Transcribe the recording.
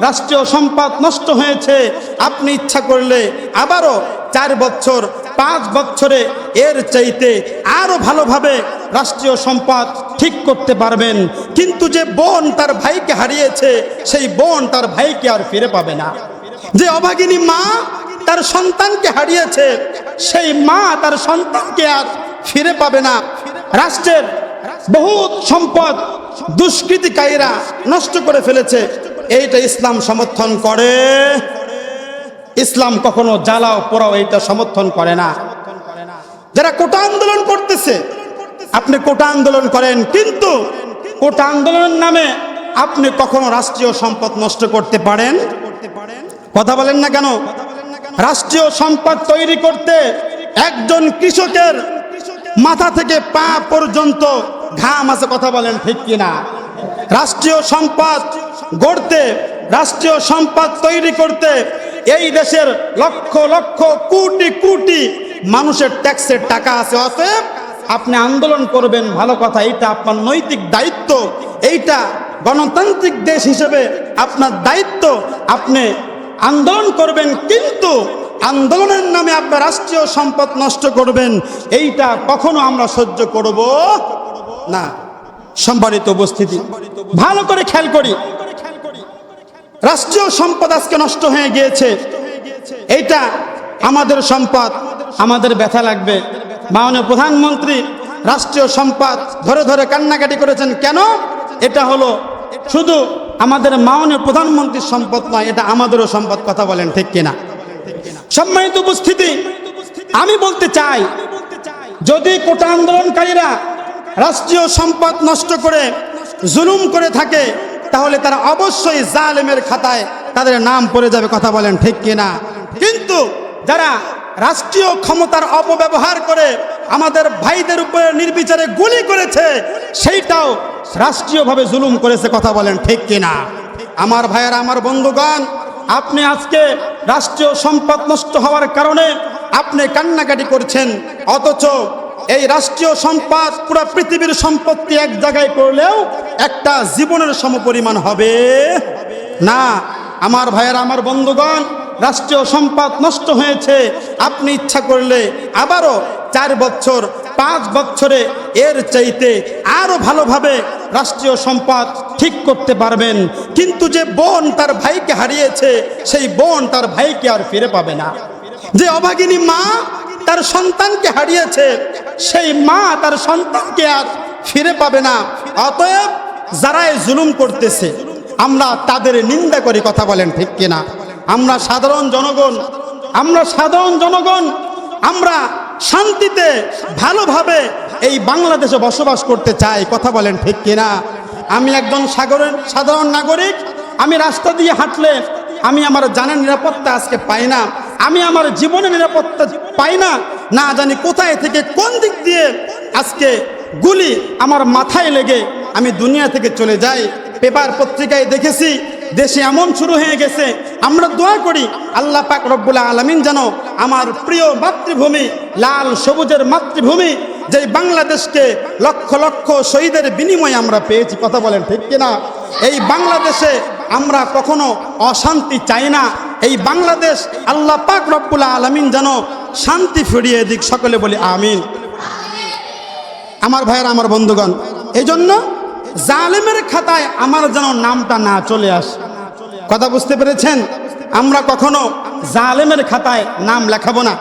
রাষ্ট্রীয় সম্পদ নষ্ট হয়েছে। আপনি ইচ্ছা করলে আবারও চার বছর, পাঁচ বছরে এর চাইতে আরও ভালোভাবে রাষ্ট্রীয় সম্পদ ঠিক করতে পারবেন। কিন্তু যে বোন তার ভাইকে হারিয়েছে, সেই বোন তার ভাইকে আর ফিরে পাবে না। যে অভাগিনী মা তার সন্তানকে হারিয়েছে, সেই মা তার সন্তানকে আর ফিরে পাবে না। রাষ্ট্রের বহুত সম্পদ দুষ্কৃতিকারীরা নষ্ট করে ফেলেছে। এইটা ইসলাম সমর্থন করে। ইসলাম কখনো জ্বালাও, পোড়াও, এইটা সমর্থন করে না। যারা কোটা আন্দোলন করতেছে, আপনি কোটা আন্দোলন করেন, কিন্তু কোটা আন্দোলনের নামে আপনি কখনো রাষ্ট্রীয় সম্পদ নষ্ট করতে পারেন। কথা বলেন না কেন? রাষ্ট্রীয় সম্পদ তৈরি করতে একজন কৃষকের মাথা থেকে পা পর্যন্ত ঘাম আছে, কথা বলেন ঠিক কিনা? রাষ্ট্রীয় সম্পদ গড়তে, রাষ্ট্রীয় সম্পদ তৈরি করতে, এই দেশের লক্ষ লক্ষ, কোটি কোটি মানুষের ট্যাক্সের টাকা আছে। অতএব আপনি আন্দোলন করবেন, ভালো কথা, এইটা আপনার নৈতিক দায়িত্ব। এইটা গণতান্ত্রিক দেশ হিসেবে আপনার দায়িত্ব। আপনি আন্দোলন করবেন, কিন্তু আন্দোলনের নামে আপনার রাষ্ট্রীয় সম্পদ নষ্ট করবেন। এইটা কখনো আমরা সহ্য করব না। সম্মানিত উপস্থিতি, ভালো করে খেয়াল করি। রাষ্ট্রীয় সম্পদ আজকে নষ্ট হয়ে গিয়েছে। এইটা আমাদের সম্পদ, আমাদের ব্যথা লাগবে। মাননীয় প্রধানমন্ত্রী, রাষ্ট্রীয় সম্পদ ধরে ধরে কান্নাকাটি করেছেন কেন? এটা হলো শুধু আমাদের মাননীয় প্রধানমন্ত্রীর সম্পদ নয়, এটা আমাদেরও সম্পদ, কথা বলেন ঠিক কিনা? সম্মানিত উপস্থিতি, আমি বলতে চাই, যদি কোটা আন্দোলনকারীরা রাষ্ট্রীয় সম্পদ নষ্ট করে, জুলুম করে থাকে তাহলে তারা অবশ্যই জালেমের খাতায় তাদের নাম পড়ে যাবে, কথা বলেন ঠিক কিনা? কিন্তু যারা রাষ্ট্রীয় ক্ষমতার অপব্যবহার করে আমাদের ভাইদের উপরে নির্বিচারে গুলি করেছে, সেইটাও রাষ্ট্রীয়ভাবে জুলুম করেছে, কথা বলেন ঠিক কিনা? আমার ভাইয়েরা, আমার বন্ধুগণ, আপনি আজকে রাষ্ট্রীয় সম্পদ নষ্ট হওয়ার কারণে আপনি কান্নাকাটি করছেন, অথচ এই রাষ্ট্রীয় সম্পদ পুরো পৃথিবীর সম্পত্তি এক জায়গায় করলেও একটা জীবনের সমপরিমাণ হবে। না, আমার ভাইয়েরা, আমার বন্ধুগণ, রাষ্ট্রীয় সম্পদ নষ্ট হয়েছে। আপনি ইচ্ছা করলে আবারও চার বছর, পাঁচ বছরে এর চাইতে আরও ভালোভাবে রাষ্ট্রীয় সম্পদ ঠিক করতে পারবেন। কিন্তু যে বোন তার ভাইকে হারিয়েছে, সেই বোন তার ভাইকে আর ফিরে পাবে না। যে অভাগিনী মা তার সন্তানকে হারিয়েছে, সেই মা তার সন্তানকে আর ফিরে পাবে না। অতএব যারা এই জুলুম করতেছে, আমরা তাদের নিন্দা করি, কথা বলেন ঠিক কিনা? আমরা সাধারণ জনগণ, আমরা সাধারণ জনগণ, আমরা শান্তিতে, ভালোভাবে এই বাংলাদেশে বসবাস করতে চাই, কথা বলেন ঠিক কিনা? আমি একজন সাগরের সাধারণ নাগরিক, আমি রাস্তা দিয়ে হাঁটলে আমি আমার জানের নিরাপত্তা আজকে পাই না, আমি আমার জীবনের নিরাপত্তা পাই না না জানি কোথায় থেকে কোন দিক দিয়ে আজকে গুলি আমার মাথায় লেগে আমি দুনিয়া থেকে চলে যাই। পেপার পত্রিকায় দেখেছি, দেশে এমন শুরু হয়ে গেছে। আমরা দোয়া করি, আল্লাহ পাক রব্বুল আলমিন যেন আমার প্রিয় মাতৃভূমি, লাল সবুজের মাতৃভূমি যে বাংলাদেশকে লক্ষ লক্ষ শহীদের বিনিময়ে আমরা পেয়েছি, কথা বলেন ঠিক কিনা? এই বাংলাদেশে আমরা কখনো অশান্তি চাই না। এই বাংলাদেশ আল্লাহ পাক রব্বুল আলমিন যেন শান্তি ফিরিয়ে দিক, সকলে বলি আমিন। আমার ভাইয়ের, আমার বন্ধুগণ এই জন্য জালেমের খাতায় আমার যেন নামটা না চলে আসে। কথা বুঝতে পেরেছেন? আমরা কখনো জালেমের খাতায় নাম লেখাবো না।